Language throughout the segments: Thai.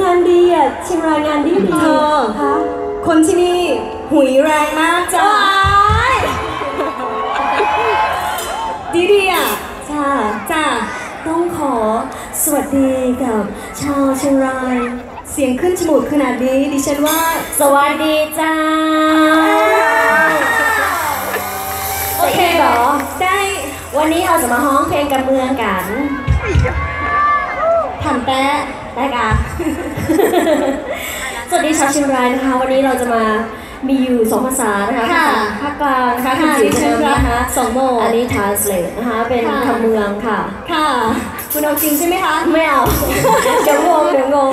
งานดีอะเชียงรายงานดีดีเธอคะคนที่นี่หุยแรงมากจ้าว้ายดีดีอะจ้าจ้าต้องขอสวัสดีกับ ชาวเชียงราย เสียงขึ้นจมูกขนาดนี้ดิฉันว่า สวัสดีจ้าโอเคเหรอได้วันนี้เราจะมาฮ้องเพลงกันเมืองกันทำแป๊ะ ได้กะสวัสดีชาวเชียงรายนะคะ วันนี้เราจะมามีอยู่สองภาษานะคะค่ะภาคกลางนะคะค่ะคุณจิ๋วเดิมนะคะสองโมงอันนี้ translate นะคะ เป็นค่ะ คำเมืองค่ะ ค่ะ คุณเอาจริงใช่ไหมคะ ไม่เอา เดี๋ยวงงเดี๋ยวงง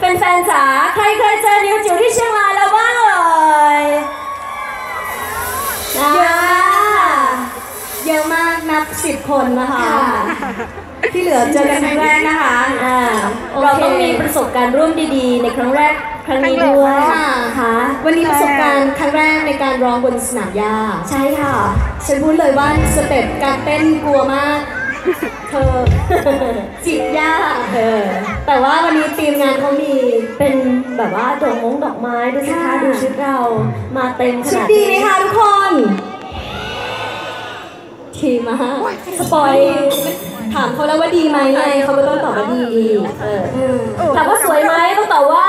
เป็นแฟนจ๋าใครเคยเจอนิวจิ๋วที่เชียงรายแล้วบ้างเอ่ยเยอะมาก เยอะมากนับสิบคนนะคะ ค่ะ ที่เหลือเจอกันครั้งแรกนะคะอ่าโอเคเราต้องมีประสบการณ์ร่วมดีๆ ในครั้งแรกครั้งนี้ด้วยค่ะค่ะวันนี้ประสบการณ์ครั้งแรกในการร้องบนสนามหญ้าใช่ค่ะฉันพูดเลยว่าสเต็ปการเต้นกลัวมากเธอจิตยากเออแต่ว่าวันนี้ทีมงานเขามีเป็นแบบว่าดอกมงดอกไม้ดูสิคะค่ะดูชุดเรามาเต็มขชุดนาดดีนี้ไหมคะทุกคนดีมากสปอย ถามเขาแล้วว่าดีไหมไงเขาก็ต้องตอบว่าดีเออเออถามว่าสวยไหมต้องตอบว่า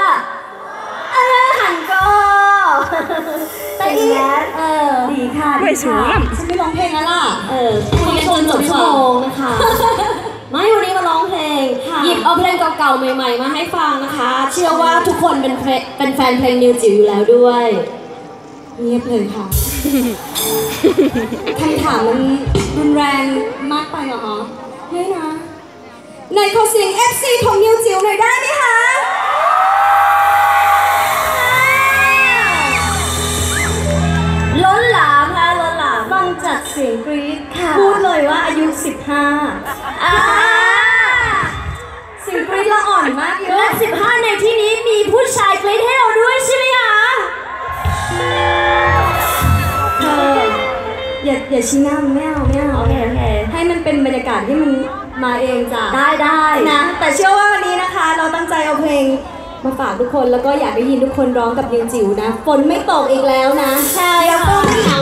เออหันก็แต่เป็นอีแย้เออดีค่ะดีค่ะฉันไม่ร้องเพลงแล้วล่ะเออคุยกันจนจบชั่วโมงนะคะไม่วันนี้มาร้องเพลงค่ะหยิบเอาเพลงเก่าๆใหม่ ๆ มาให้ฟังนะคะ เชื่อว่าทุกคนเป็นเพลงเป็นแฟนเพลงนิวจิ๋วอยู่แล้วด้วยเงียบเลยค่ะคำถามมันรุนแรงมากไปเหรอคะ ไม่นะในขอเสียง FC ของนิวจิ๋วหน่อยได้ไหมคะ ล้นหลามค่ะล้นหลามฟังจากเสียงกรี๊ดค่ะพูดเลยว่าอายุ 15อ่าเสียงกรี๊ดละอ่อนมากเยและอะ15 ในที่นี้มีผู้ชายกรี๊ดให้เราด้วยใช่ไหมคะเธออย่าอย่าชี้หน้ามันไม่เอาไม่เอาโอเคโอเคให้มันเป็นบรรยากาศที่มัน มาเองจ้ะได้ได้นะ แต่เชื่อว่าวันนี้นะคะ เราตั้งใจเอาเพลงมาฝากทุกคนแล้วก็อยากได้ยินทุกคนร้องกับยิวจิ๋วนะ ฝนไม่ตกอีกแล้วนะ ใช่แล้วก็ค่ะไม่หนาว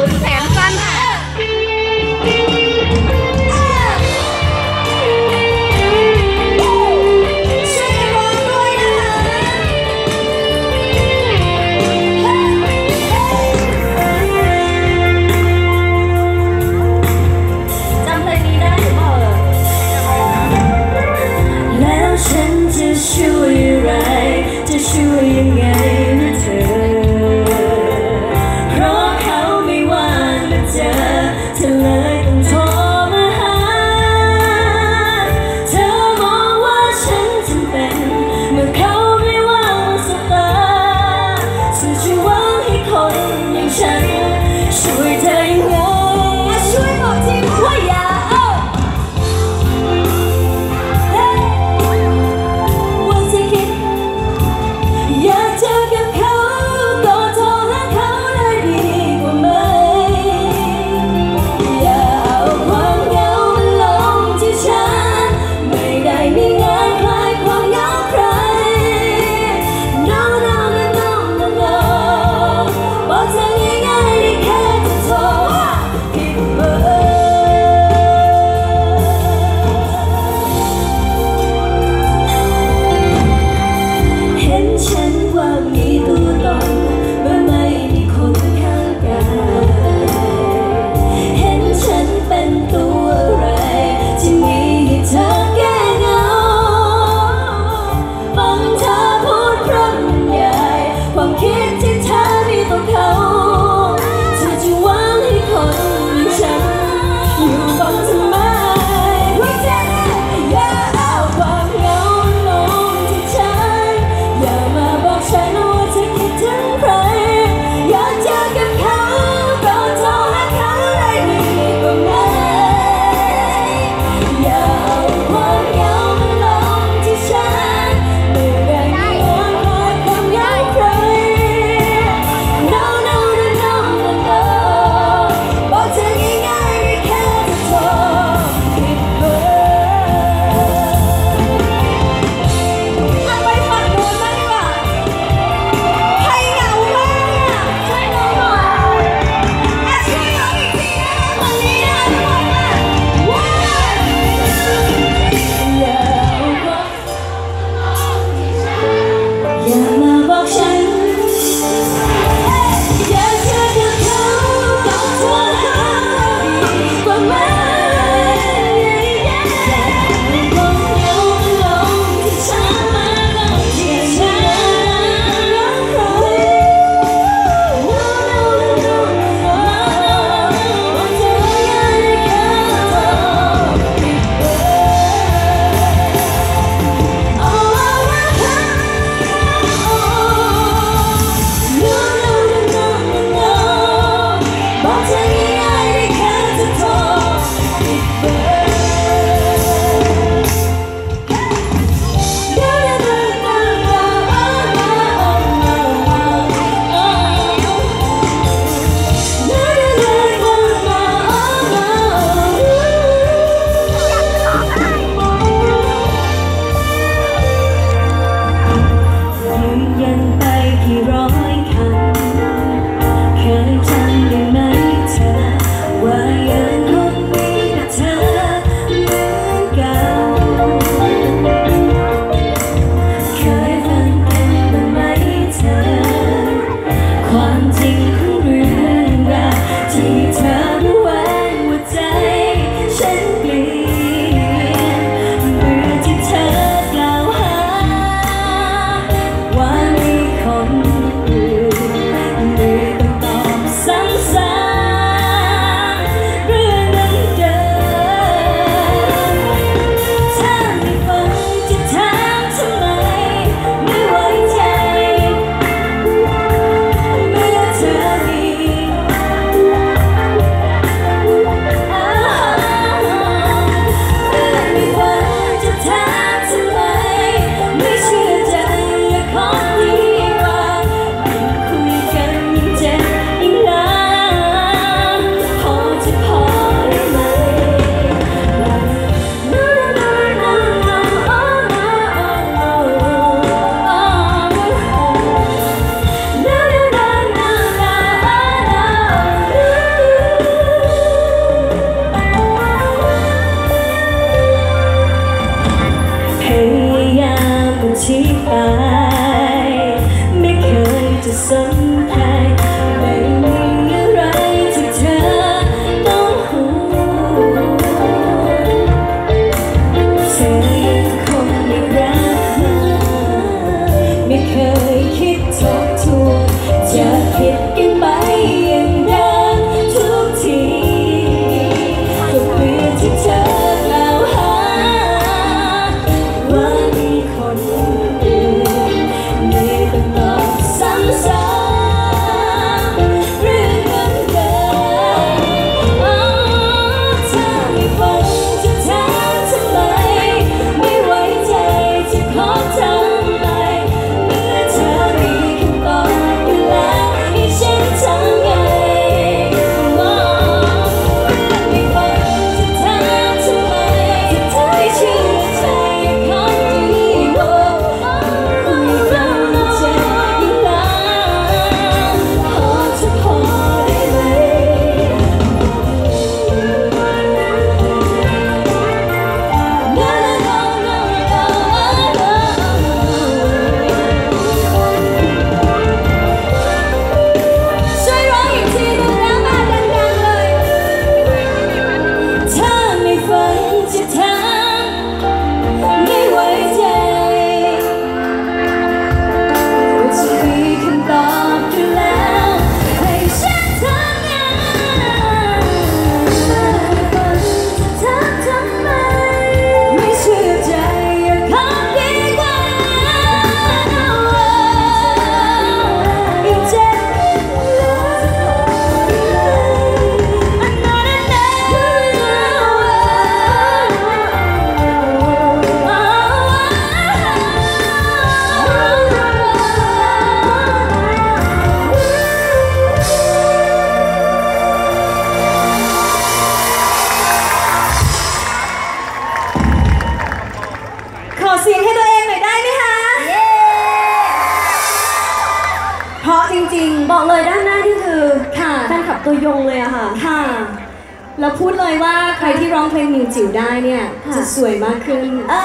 เราพูดเลยว่าใครที่ร้องเพลงนิวจิ๋วได้เนี่ยค่ะจะสวยมากขึ้นอ่า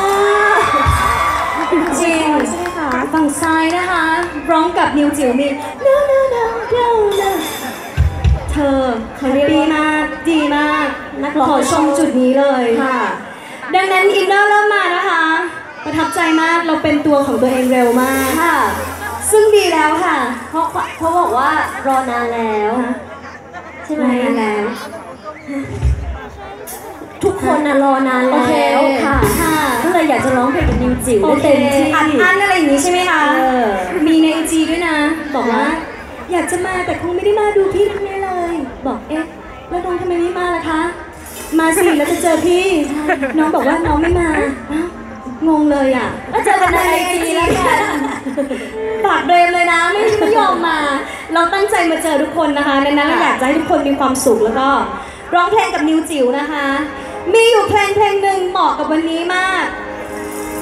จริงใช่ไหมคะฝั่งซ้ายนะคะ ร้องกับนิวจิ๋วมี no no no no no เธอเขาเรียกดีมากดีมากนักร้องขอชมจุดนี้เลยค่ะ ดังนั้นอินเนอร์เริ่มมานะคะ ประทับใจมากเราเป็นตัวของตัวเองเร็วมากค่ะ ซึ่งดีแล้วค่ะ เพราะเขาบอกว่ารอนานแล้วใช่ไหมมาแล้ว ทุกคนน่ะรอนานโอเคแล้วค่ะ ค่ะก็เลยอยากจะร้องเพลงกับนิวจิ๋วโอได้เคเต็มที่อัดอั้นอะไรอย่างนี้ใช่ไหมคะ เออ มีในไอจีด้วยนะ บอกว่า อยากจะมาแต่คงไม่ได้มาดูพี่ทั้งนี้เลย บอกเอ๊ะ แล้วน้องทำไมไม่มาล่ะคะ มาสิแล้วจะเจอพี่ น้องบอกว่าน้องไม่มาอ้าวงงเลยอะก็เจอกันในไอจีแล้วกันปากเบรมเลยนะไม่ไม่ยอมมา เราตั้งใจมาเจอทุกคนนะคะดังนั้นเราอยากจะให้ทุกคนมีความสุขแล้วก็ ร้องเพลงกับนิวจิ๋วนะคะ มีอยู่เพลงเพลงหนึ่งเหมาะกับวันนี้มาก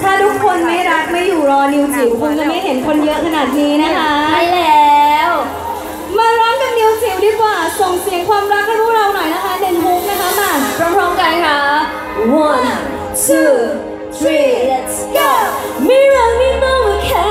ถ้าทุกคนไม่รักไม่อยู่รอนิวจิ๋วคงจะไม่เห็นคนเยอะขนาดนี้นะคะใช่แล้ว มาร้องกับนิวจิ๋วดีกว่า ส่งเสียงความรักให้พวกเราหน่อยนะคะเด่นฮุกนะคะมาพร้อมๆกันค่ะ one two three let's go ไม่รักไม่ต้องมาแค่